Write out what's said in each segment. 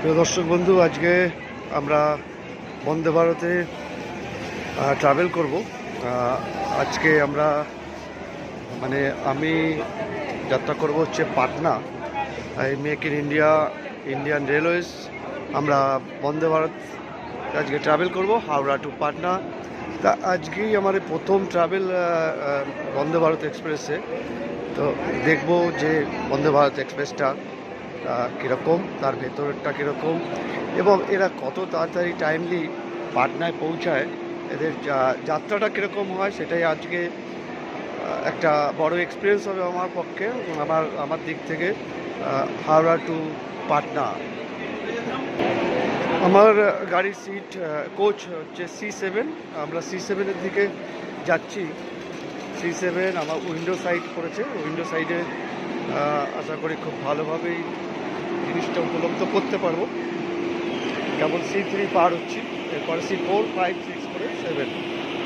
প্রিয় দর্শক বন্ধু, আজকে আমরা বন্দে ভারতে ট্রাভেল করব। আজকে আমরা মানে আমি যাত্রা করব হচ্ছে পাটনা। এই make in India Indian Railways আমরা বন্দে ভারত আজকে ট্রাভেল করব, হাওড়া টু পাটনা। তা আজকেই আমার প্রথম ট্রাভেল বন্দে ভারত এক্সপ্রেসে তো দেখব যে বন্দে ভারত এক্সপ্রেসটা কীরকম, তার ভেতরটা কীরকম, এবং এরা কত তাড়াতাড়ি টাইমলি পাটনায় পৌঁছায়, এদের যাত্রাটা কীরকম হয় সেটাই আজকে একটা বড় এক্সপিরিয়েন্স হবে আমার পক্ষে, আমার আমার দিক থেকে হাওড়া টু পাটনা। আমার গাড়ির সিট কোচ হচ্ছে সি সেভেন আমরা সি সেভেনের দিকে যাচ্ছি। সি সেভেন আমার উইন্ডো সাইড করেছে উইন্ডো সাইডে আশা করি খুব ভালোভাবেই জিনিসটা উপলব্ধ করতে পারব। যেমন সি থ্রি পার হচ্ছি, এরপরে সি ফোর ফাইভ সিক্স করে সেভেন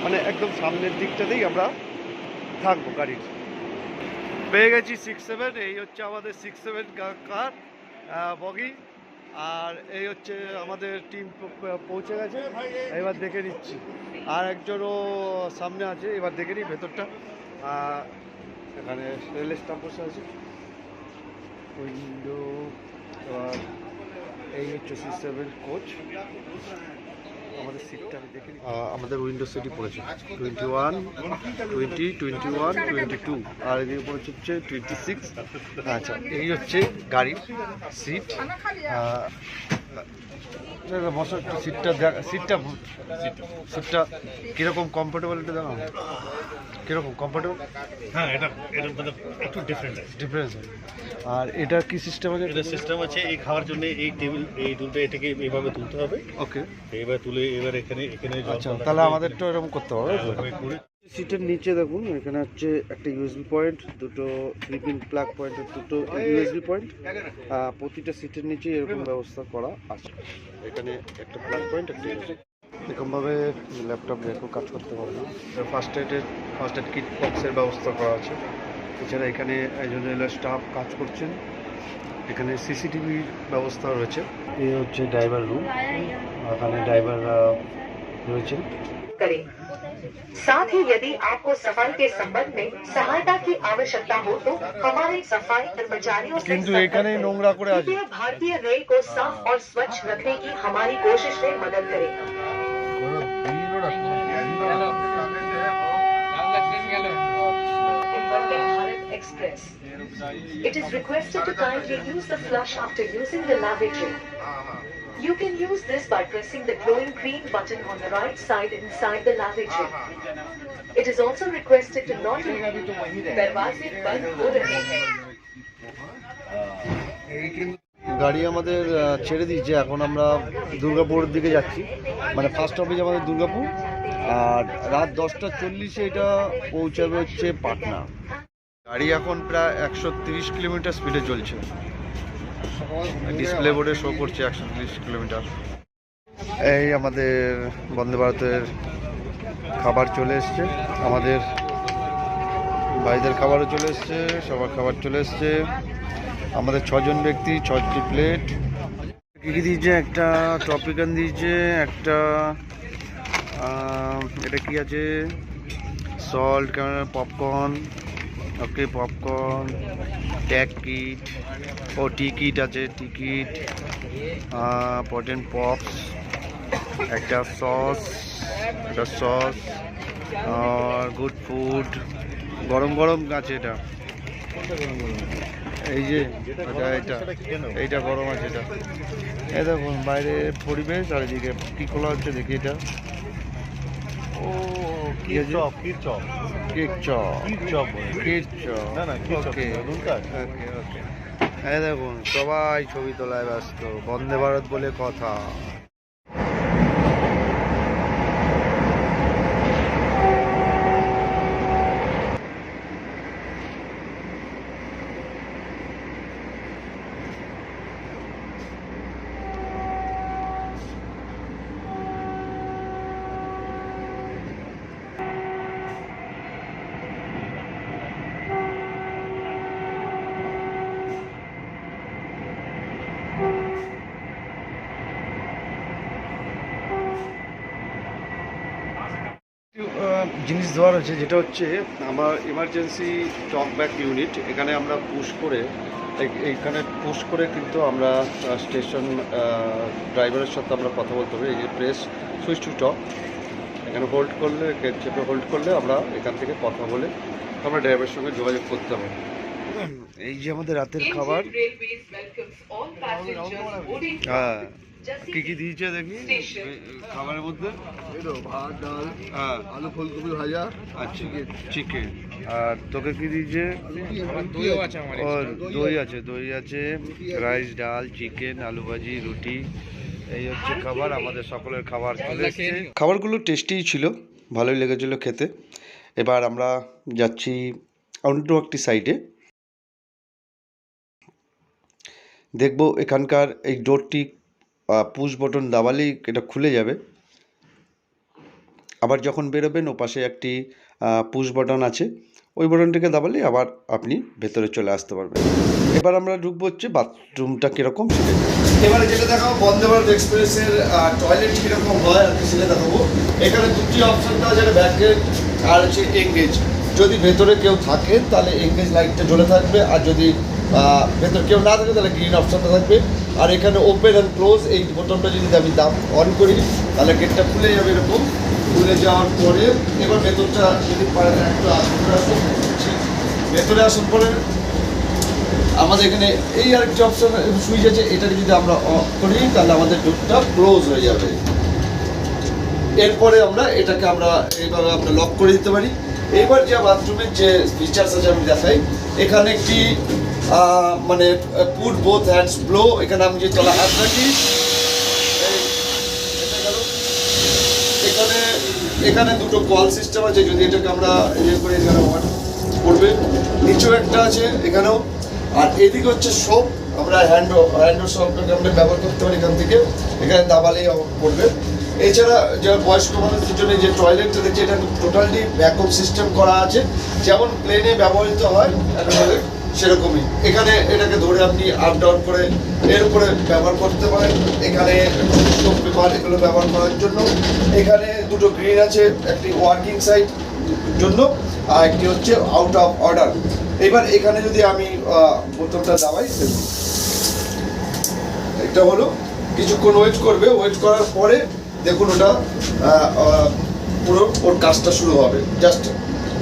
মানে একদম সামনের দিকটাতেই আমরা থাকব গাড়ির। পেয়ে গেছি সিক্স সেভেন এই হচ্ছে আমাদের সিক্স সেভেন কার বগি। আর এই হচ্ছে আমাদের টিম পৌঁছে গেছে। এবার দেখে নিচ্ছি। আর একজনও সামনে আছে, এবার দেখে নিই ভেতরটা। এখানে রেল স্টাফ বসে আছে। উইন্ডো এই হচ্ছে কোচ আমাদের সিটটা আমাদের উইন্ডো সিটি পড়েছে twenty one twenty twenty one twenty two আর এদিকে পড়েছে হচ্ছে টোয়েন্টি সিক্স আচ্ছা এই হচ্ছে গাড়ির সিট বসো সিটটা দেখ সিটটা সিটটা কীরকম কমফোর্টেবল একটু দেখাও কীরকম কমফোর্টেবল হ্যাঁ এটা এটা মানে একটু ডিফারেন্ট ডিফারেন্স আর এটা কি সিস্টেম আছে? এটা সিস্টেম আছে এই খাওয়ার জন্য এই টেবিল এই টুলটা এটাকে এইভাবে তুলতে হবে। ওকে এইবার তুলে এবার এখানে এখানে আচ্ছা তাহলে আমাদের তো এরকম করতে হবে সিটের নিচে দেখুন এখানে হচ্ছে একটা ইউএসবি পয়েন্ট দুটো থ্রি পিন প্লাগ পয়েন্টের দুটো ইউএসবি পয়েন্ট প্রতিটা সিটের নিচে এরকম ব্যবস্থা করা আছে। এখানে একটা প্লাগ পয়েন্ট একটা এরকমভাবে ল্যাপটপ রেখেও কাজ করতে পারবে ফার্স্ট এডের ফার্স্ট এড কিট বক্সের ব্যবস্থা করা আছে। এছাড়া এখানে একজন রেলের স্টাফ কাজ করছেন। এখানে সিসিটিভির ব্যবস্থা রয়েছে। এই হচ্ছে ড্রাইভার রুম এখানে ড্রাইভার রয়েছেন। साथ ही यदि आपको सफ़ाई के संबंध में सहायता की आवश्यकता हो तो हमारे सफ़ाई कर्मचारियों से कृपया भारतीय रेल को साफ़ और स्वच्छ रखने की हमारी कोशिश में मदद करें Express. It is requested to kindly use the flush after using the lavatory. You can use this by pressing the glowing green button on the right side inside the lavatory. It is also requested to not दरवाजे बंद हो रहे हैं গাড়ি আমাদের আহ, ছেড়ে দিয়েছে এখন আমরা দুর্গাপুরের দিকে যাচ্ছি মানে ফার্স্ট অফিস আমাদের দুর্গাপুর আর রাত দশটা চল্লিশে এটা পৌঁছাবে হচ্ছে পাটনা গাড়ি এখন প্রায় একশো তিরিশ কিলোমিটার স্পিডে চলছে ডিসপ্লে বোর্ডে শো করছে একশো কিলোমিটার। এই আমাদের বন্দে ভারতের খাবার চলে এসছে। আমাদের ভাইদের খাবারও চলে এসছে, সবার খাবার চলে এসছে। আমাদের ছজন ব্যক্তি ছটি প্লেট কী দিয়েছে? একটা টপিকান দিয়েছে, একটা এটা কি আছে? Salt popcorn okay popcorn tag kit ও টিকিট আছে টিকিট পটেন পপস একটা সস একটা সস আর গুড ফুড গরম গরম আছে এটা। এই যে, এটা এটা, এইটা গরম আছে এটা। এই দেখুন, বাইরে পরিবেশ আর এদিকে কি খোলা হচ্ছে দেখি এটা। ও না, ওকে রুলকার? ওকে ওকে এই দেখুন সবাই ছবি তোলায় ব্যস্ত। বন্দে ভারত বলে কথা। জিনিস দেওয়ার আছে যেটা হচ্ছে আমার এমার্জেন্সি টক ব্যাক ইউনিট এখানে আমরা পুশ করে এই- এইখানে পুশ করে কিন্তু আমরা স্টেশন ড্রাইভারের সাথে আমরা কথা বলতে হবে এই যে প্রেস সুইচ টু টক এখানে হোল্ড করলে চেপে হোল্ড করলে আমরা এখান থেকে কথা বলে আমরা ড্রাইভারের সঙ্গে যোগাযোগ করতে হবে। এই যে আমাদের রাতের খাবার। হ্যাঁ। কি কি দিয়েছে দেখি খাবারের মধ্যে ভাত ডাল আলু ফুলকপি ভাজা আচ্ছা চিকেন আর তোকে কি দিয়েছে? দইও আছে আমার ও দই আছে দই আছে রাইস ডাল চিকেন আলু ভাজি রুটি। এই হচ্ছে খাবার আমাদের সকলের খাবার। চলে এসেছে। খাবারগুলো টেস্টিই ছিল ভালোই লেগেছিল খেতে। এবার আমরা যাচ্ছি অন্য একটি সাইডে দেখব এখানকার এই ডোরটি পুশ বটন দাবালেই এটা খুলে যাবে। আবার যখন বেরোবেন ও পাশে একটি পুশ বাটন আছে। ওই বাটনটিকে দাবালে আবার আপনি ভেতরে চলে আসতে পারবেন। এবার আমরা ঢুকবো হচ্ছে বাথরুমটা কীরকম সেটা এবারে যেটা দেখাবো বন্দে ভারত এক্সপ্রেসের টয়লেট কীরকম হয় কি সেটা দেখাবো। এখানে দুটি অপশন দেওয়া যেটা ব্যাকগেট আর হচ্ছে এঙ্গেজ যদি ভেতরে কেউ থাকে, তাহলে এঙ্গেজ লাইটটা জ্বলে থাকবে। আর যদি ভেতরে কেউ না থাকে, তাহলে গ্রিন অপশানটা থাকবে। আর এখানে ওপেন অ্যান্ড ক্লোজ এই বোতামটা যদি আমি দাম অন করি, তাহলে গেটটা খুলে যাবে এরকম। খুলে যাওয়ার পরে এবার ভেতরটা যদি ভেতরে আসার পরে আমাদের এখানে এই আরেকটি অপশান সুইচ আছে, এটাকে যদি আমরা অফ করি, তাহলে আমাদের ডোরটা ক্লোজ হয়ে যাবে। এরপরে আমরা এটাকে আমরা এইভাবে আমরা লক করে দিতে পারি। এবার যে বাথরুমের যে ফিচার্স আছে, আমি দেখাই। এখানে একটি মানে পুট বোথ হ্যান্ডস ব্লো এখানে আমি যে তলা হাত রাখি। এখানে এখানে দুটো কল সিস্টেম আছে, যদি এটাকে আমরা ইয়ে করে এখানে করবে। নিচেও একটা আছে, এখানেও। আর এদিকে হচ্ছে সোপ আমরা হ্যান্ড হ্যান্ড সোপটাকে আমরা ব্যবহার করতে পারি এখান থেকে। এখানে দাবালেই পড়বে এছাড়া যারা বয়স্ক মানুষদের জন্য যে টয়লেটটা দেখছি এটা টোটালি ব্যাকআপ সিস্টেম করা আছে। যেমন প্লেনে ব্যবহৃত হয় সেরকমই। এখানে এটাকে ধরে আপনি আপ ডাউন করে এর উপরে ব্যবহার করতে পারেন। এখানে পেপার এগুলো ব্যবহার করার জন্য। এখানে দুটো গ্রিন আছে, একটি ওয়ার্কিং সাইড জন্য, আর একটি হচ্ছে আউট অফ অর্ডার এবার এখানে যদি আমি বোতলটা দাবাই, এটা হলো, কিছুক্ষণ ওয়েট করবে। ওয়েট করার পরে দেখুন ওটা পুরো ওর কাজটা শুরু হবে। জাস্ট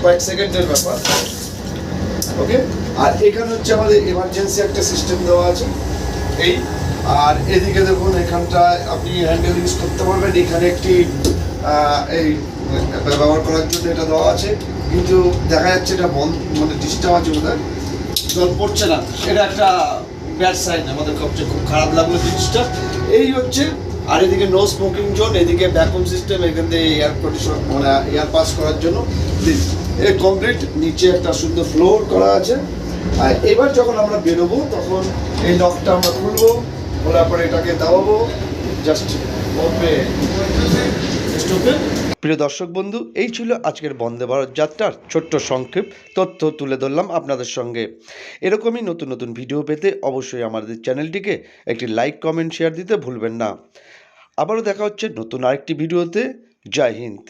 কয়েক সেকেন্ডের ব্যাপার। ওকে আর এখানে হচ্ছে আমাদের এমার্জেন্সি একটা সিস্টেম দেওয়া আছে। এই, আর এদিকে দেখুন, এখানটায় আপনি হ্যান্ডেল ইউজ করতে পারবেন। এখানে একটি এই, ব্যবহার করার জন্য এটা দেওয়া আছে। কিন্তু দেখা যাচ্ছে এটা বন্ধ মানে ডিস্টার্ব আছে বোধহয়। জল পড়ছে না। এটা একটা ব্যাড সাইন আমাদের সবচেয়ে খুব খারাপ লাগল জিনিসটা। এই হচ্ছে, আর এদিকে নো স্মোকিং জোন এদিকে ব্যাকআপ সিস্টেম এখান থেকে এয়ার কন্ডিশন মানে এয়ার পাস করার জন্য। এই কমপ্লিট নিচে একটা সুন্দর ফ্লোর করা আছে। আর এবার যখন আমরা বেরোবো তখন এই লকটা আমরা খুলবো খোলার পরে এটাকে দাবাবো। জাস্ট প্রিয় দর্শক বন্ধু এই ছিল আজকের বন্দে ভারত যাত্রার ছোট্ট সংক্ষেপ তথ্য তুলে ধরলাম আপনাদের সঙ্গে। এরকমই নতুন নতুন ভিডিও পেতে অবশ্যই আমাদের চ্যানেলটিকে একটি লাইক কমেন্ট শেয়ার দিতে ভুলবেন না। আবারও দেখা হচ্ছে নতুন আরেকটি ভিডিওতে। জয় হিন্দ।